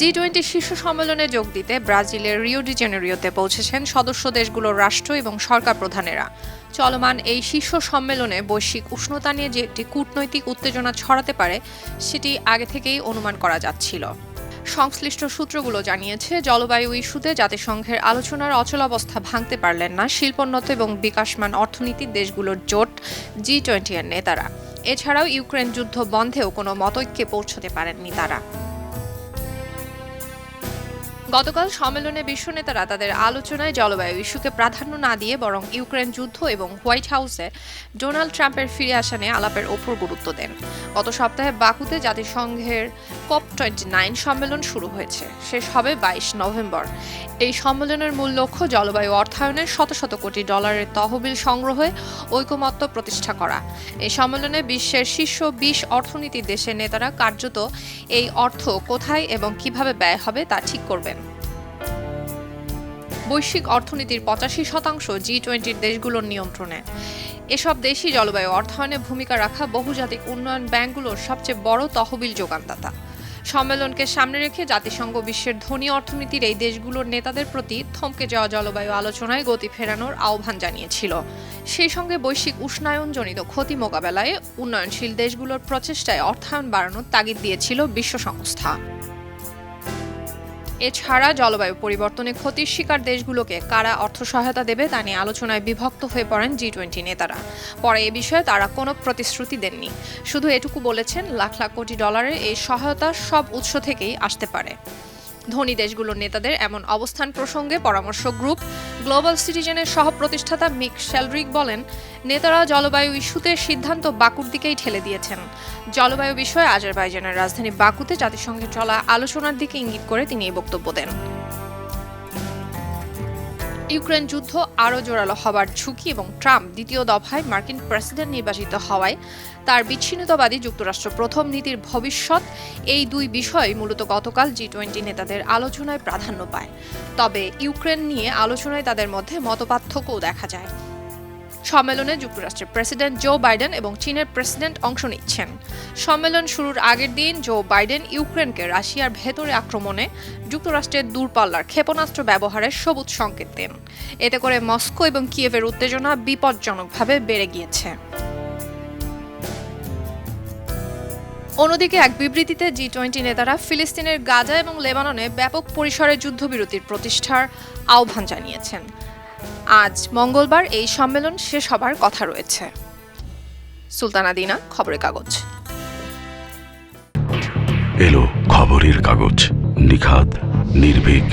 জি twenty শীর্ষ সম্মেলনে যোগ দিতে ব্রাজিলের রিও ডি জেনেরিওতে পৌঁছেছেন সদস্য দেশগুলোর রাষ্ট্র এবং সরকার প্রধানেরা। চলমান এই শীর্ষ সম্মেলনে বৈশ্বিক উষ্ণতা নিয়ে যে একটি কূটনৈতিক উত্তেজনা ছড়াতে পারে, সেটি আগে থেকেই অনুমান করা যাচ্ছিল। সংশ্লিষ্ট সূত্রগুলো জানিয়েছে, জলবায়ু ইস্যুতে জাতিসংঘের আলোচনার অচলাবস্থা ভাঙতে পারলেন না শিল্পোন্নত এবং বিকাশমান অর্থনীতির দেশগুলোর জোট জি টোয়েন্টি এর নেতারা। এছাড়াও ইউক্রেন যুদ্ধ বন্ধেও কোনো মতৈক্যে পৌঁছতে পারেননি তারা। গতকাল সম্মেলনে বিশ্ব নেতারা তাদের আলোচনায় জলবায়ু ইস্যুকে প্রাধান্য না দিয়ে বরং ইউক্রেন যুদ্ধ এবং হোয়াইট হাউসে ডোনাল্ড ট্রাম্পের ফিরে আসা নিয়ে আলাপের ওপর গুরুত্ব দেন। গত সপ্তাহে বাকুতে জাতিসংঘের কপ টোয়েন্টি নাইন সম্মেলন শুরু হয়েছে। শেষ হবে বাইশ নভেম্বর। এই সম্মেলনের মূল লক্ষ্য জলবায়ু অর্থায়নের শত শত কোটি ডলারের তহবিল সংগ্রহে ঐকমত্য প্রতিষ্ঠা করা। এই সম্মেলনে বিশ্বের শীর্ষ বিশ অর্থনীতির দেশের নেতারা কার্যত এই অর্থ কোথায় এবং কীভাবে ব্যয় হবে তা ঠিক করবেন। বৈশ্বিক অর্থনীতির পঁচাশি শতাংশ জি টোয়েন্টির দেশগুলোর নিয়ন্ত্রণে। এসব দেশই জলবায়ু, অর্থায়নে ভূমিকা রাখা বহুজাতিক উন্নয়ন ব্যাংকগুলোর সবচেয়ে বড় তহবিল যোগানদাতা। সম্মেলনকে সামনে রেখে জাতিসংঘ বিশ্বের ধনী অর্থনীতির এই দেশগুলোর নেতাদের প্রতি থমকে যাওয়া জলবায়ু আলোচনায় গতি ফেরানোর আহ্বান জানিয়েছিল। সেই সঙ্গে বৈশ্বিক উষ্ণায়নজনিত ক্ষতি মোকাবেলায় উন্নয়নশীল দেশগুলোর প্রচেষ্টায় অর্থায়ন বাড়ানোর তাগিদ দিয়েছিল বিশ্ব সংস্থা এছাড়া জলবায়ু পরিবর্তনে ক্ষতির শিকার দেশগুলোকে কারা অর্থ সহায়তা দেবে তা নিয়ে আলোচনায় বিভক্ত হয়ে পড়েন জি টোয়েন্টি নেতারা। পরে এ বিষয়ে তারা কোনো প্রতিশ্রুতি দেননি। শুধু এটুকু বলেছেন, লাখ লাখ কোটি ডলারের এই সহায়তা সব উৎস থেকেই আসতে পারে। ধনী দেশগুলোর নেতাদের এমন অবস্থান প্রসঙ্গে পরামর্শ গ্রুপ গ্লোবাল সিটিজেনের সহ প্রতিষ্ঠাতা মিক শেলরিক বলেন, নেতারা জলবায়ু ইস্যুতে সিদ্ধান্ত বাকুর দিকেই ঠেলে দিয়েছেন। জলবায়ু বিষয়ে আজারবাইজানের রাজধানী বাকুতে জাতিসংঘে চলা আলোচনার দিকে ইঙ্গিত করে তিনি এই বক্তব্য দেন। ইউক্রেন যুদ্ধ আরও জোরালো হবার ঝুঁকি এবং ট্রাম্প দ্বিতীয় দফায় মার্কিন প্রেসিডেন্ট নির্বাচিত হওয়ায় তার বিচ্ছিন্নতাবাদী যুক্তরাষ্ট্র প্রথম নীতির ভবিষ্যৎ, এই দুই বিষয় মূলত গতকাল জি টোয়েন্টি নেতাদের আলোচনায় প্রাধান্য পায়। তবে ইউক্রেন নিয়ে আলোচনায় তাদের মধ্যে মতপার্থক্যও দেখা যায়। সম্মেলনে যুক্তরাষ্ট্রের প্রেসিডেন্ট জো বাইডেন এবং চীনের প্রেসিডেন্ট অংশ নিচ্ছেন। সম্মেলন শুরুর আগের দিন জো বাইডেন ইউক্রেনকে রাশিয়ার ভেতরে আক্রমণে যুক্তরাষ্ট্রের দূরপাল্লার ক্ষেপণাস্ত্র ব্যবহারের সবুজ সংকেত দেন। এতে করে মস্কো এবং কিয়েভের উত্তেজনা বিপজ্জনকভাবে বেড়ে গিয়েছে। অন্যদিকে এক বিবৃতিতে জি টোয়েন্টি নেতারা ফিলিস্তিনের গাজা এবং লেবাননে ব্যাপক পরিসরে যুদ্ধবিরতির প্রতিষ্ঠার আহ্বান জানিয়েছেন। আজ মঙ্গলবার এই সম্মেলন শেষ হবার কথা রয়েছে। সুলতানা দিনা, খবরের কাগজ। এলো খবরের কাগজ। নিখাদ, নির্ভীক,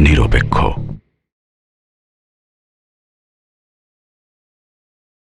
নিরপেক্ষ।